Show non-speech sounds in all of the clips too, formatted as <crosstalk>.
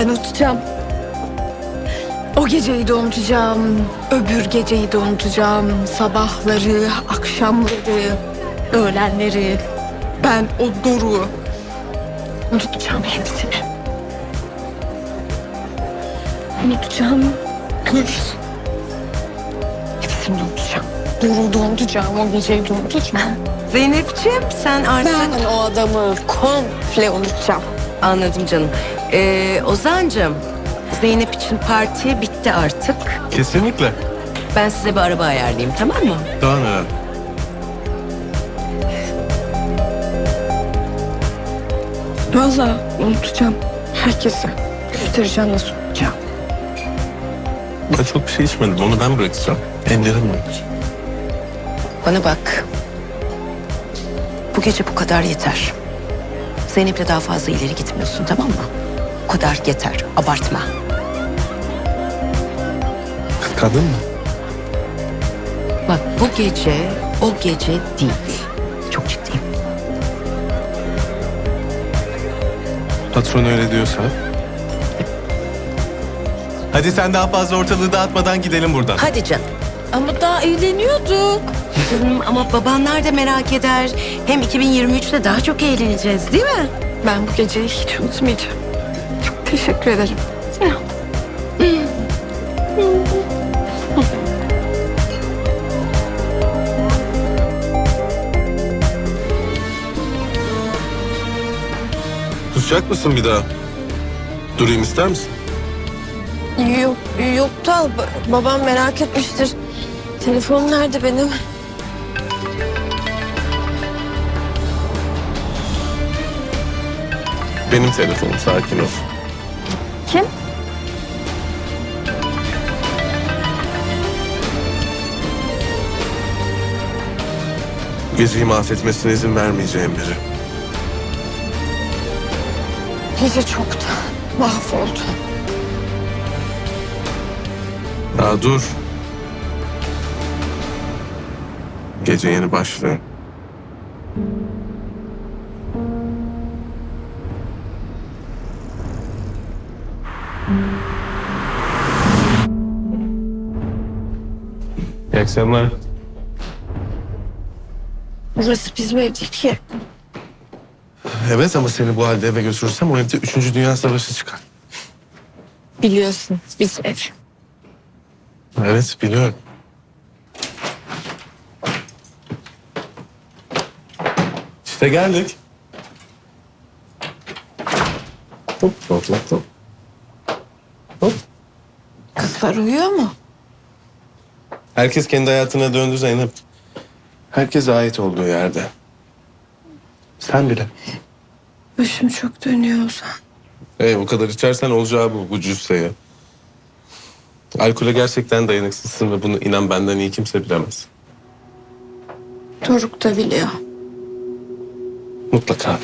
Ben unutacağım. O geceyi de unutacağım. Öbür geceyi de unutacağım. Sabahları, akşamları, öğlenleri. Ben o Doruk'u unutacağım hepsini. Unutacağım. Görürsün. Hepsini unutacağım. Doruk'u da unutacağım. O geceyi de unutacağım. Zeynep'ciğim sen artık... Ben o adamı komple unutacağım. Anladım canım. Ee, Ozan'cığım Zeynep için parti bitti artık. Kesinlikle. Ben size bir araba ayarlayayım tamam mı? Daha neler? Vallahi unutacağım. Herkese göstereceğim nasıl unutacağım. Ben çok bir şey içmedim. Onu ben bırakacağım. Ellerimle. Bana bak. Bu gece bu kadar yeter. Zeynep'le daha fazla ileri gitmiyorsun tamam mı? Kadar yeter. Abartma. Kıskandın mı? Bak bu gece o gece değil. Çok ciddiyim. Patron öyle diyorsa. Hadi sen daha fazla ortalığı dağıtmadan gidelim buradan. Hadi canım. Ama daha eğleniyorduk. Kızım, Ama babanlar da merak eder. Hem 2023'te daha çok eğleneceğiz değil mi? Ben bu geceyi hiç unutmayacağım. Teşekkür ederim. Kusacak mısın bir daha? Durayım ister misin? Yok, yok da ba- babam merak etmiştir. Telefonum nerede benim? Benim telefonum sakin ol. Kim? Geceyi mahvetmesine izin vermeyeceğim biri. Gece çoktan mahvoldu. Daha dur. Gece yeni başlıyor. İyi akşamlar. Burası bizim ev değil ki. Evet ama seni bu halde eve götürürsem o evde 3. Dünya Savaşı çıkar. Biliyorsun bizim ev. Evet biliyorum. İşte geldik. Hop hop hop hop. Hop. Kızlar uyuyor mu? Herkes kendi hayatına döndü Zeynep. Herkes ait olduğu yerde. Sen bile. Başım çok dönüyor Ozan. Hey, o kadar içersen olacağı bu, bu cüsseye. Alkole gerçekten dayanıksızsın ve bunu inan benden iyi kimse bilemez. Doruk da biliyor. Mutlaka.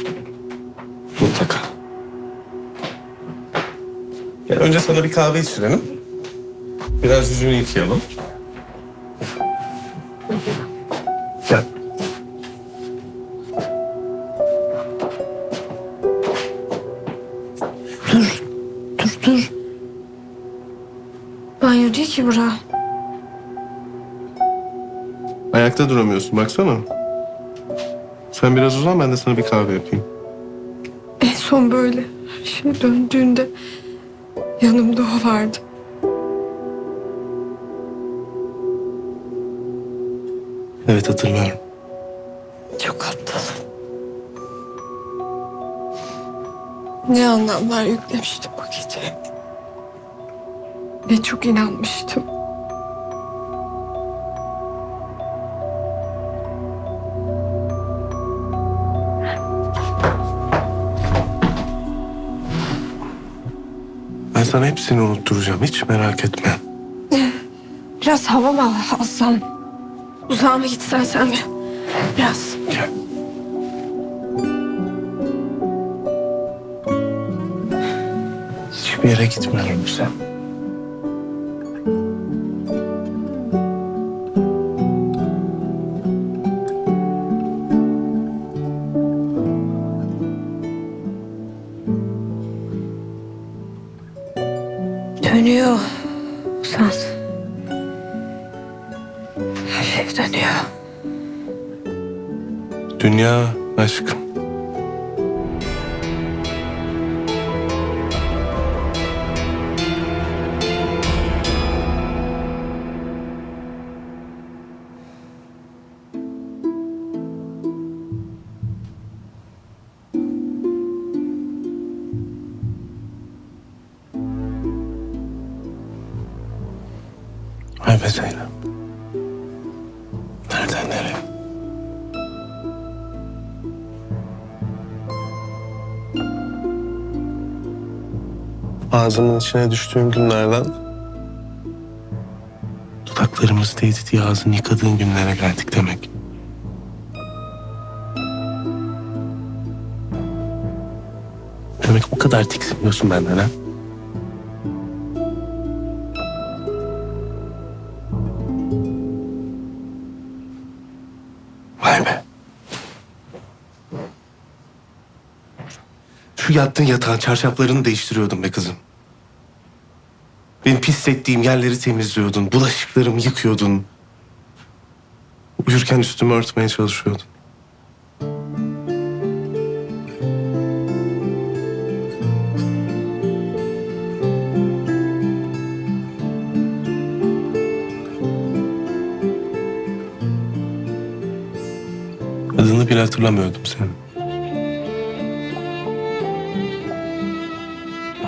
Mutlaka. Gel önce sana bir kahve içirelim. Biraz yüzünü yıkayalım. Dur. Banyo değil ki bura. Ayakta duramıyorsun baksana. Sen biraz uzan ben de sana bir kahve yapayım. En son böyle şey döndüğünde yanımda o vardı. Evet hatırlıyorum. Çok aptal. Ne anlamlar yüklemiştim o gece. Ve çok inanmıştım. Ben sana hepsini unutturacağım hiç merak etme. Biraz hava mı al- alsam? Uzağa mı gitsen sen bir? Biraz. Gel. Hiçbir yere gitmiyorum sen. Dönüyor. Ozan. Her şey dönüyor. Dünya aşkım. Be Zeynep. Nereden nereye? Ağzımın içine düştüğün günlerden dudaklarımız değdi diye ağzını yıkadığın günlere geldik demek. Demek o kadar tiksiniyorsun benden ha? Yattığın yatağın çarşaflarını değiştiriyordun be kızım. Benim pislettiğim yerleri temizliyordun. Bulaşıklarımı yıkıyordun. Uyurken üstümü örtmeye çalışıyordun. Adını bile hatırlamıyordum senin.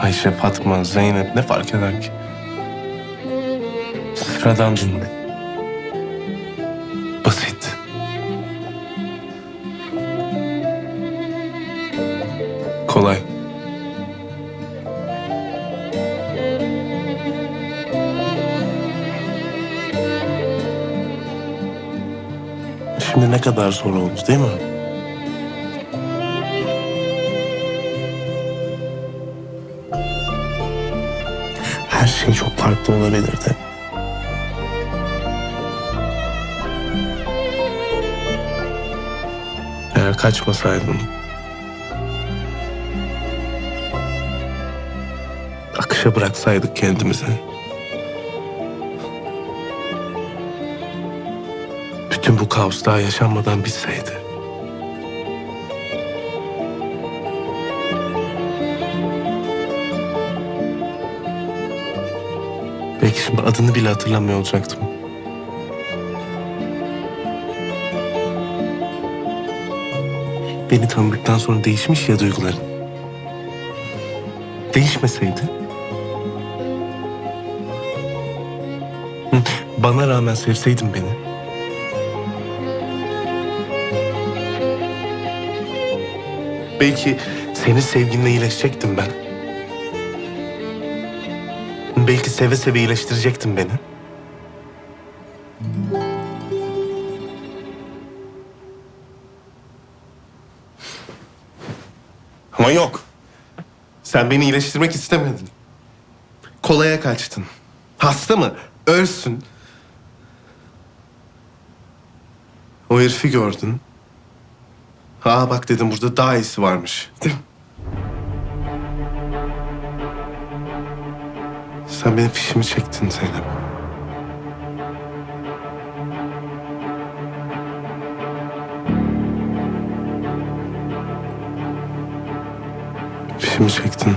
Ayşe, Fatma, Zeynep ne fark eder ki? Sıradandın. Basit. Kolay. Şimdi ne kadar zor oldu değil mi? Her şey çok farklı olabilirdi. Eğer kaçmasaydın... Akışa bıraksaydık kendimizi. Bütün bu kaos yaşanmadan bitseydi. Adını bile hatırlamıyor olacaktım. Beni tanıdıktan sonra değişmiş ya duyguların. Değişmeseydi... Bana rağmen sevseydin beni. Belki senin sevginle iyileşecektim ben. Belki seve seve iyileştirecektin beni. Ama yok. Sen beni iyileştirmek istemedin. Kolaya kaçtın. Hasta mı? Ölsün. O herifi gördün. Aa bak dedim burada daha iyisi varmış. Değil <laughs> mi? Sen benim fişimi çektin Zeynep. Fişimi çektin.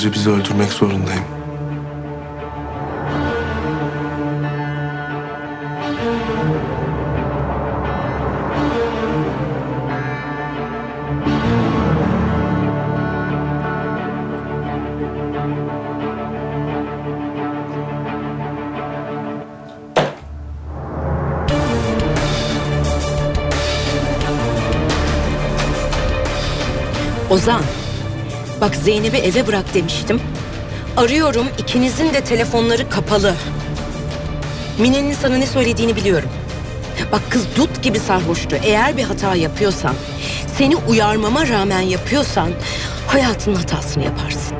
Gece bizi öldürmek zorundayım. Ozan, bak Zeynep'i eve bırak demiştim. Arıyorum ikinizin de telefonları kapalı. Mine'nin sana ne söylediğini biliyorum. Bak kız dut gibi sarhoştu. Eğer bir hata yapıyorsan, seni uyarmama rağmen yapıyorsan hayatının hatasını yaparsın.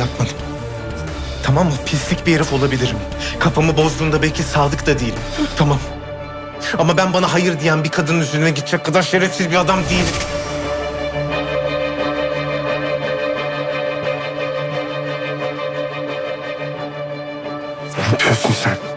Yapmadım. Tamam mı? Pislik bir herif olabilirim. Kafamı bozduğunda belki sadık da değilim. Tamam. Ama ben bana hayır diyen bir kadının üzerine gidecek kadar şerefsiz bir adam değilim. Ne yapıyorsun sen?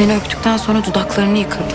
Seni öptükten sonra dudaklarını yıkadı.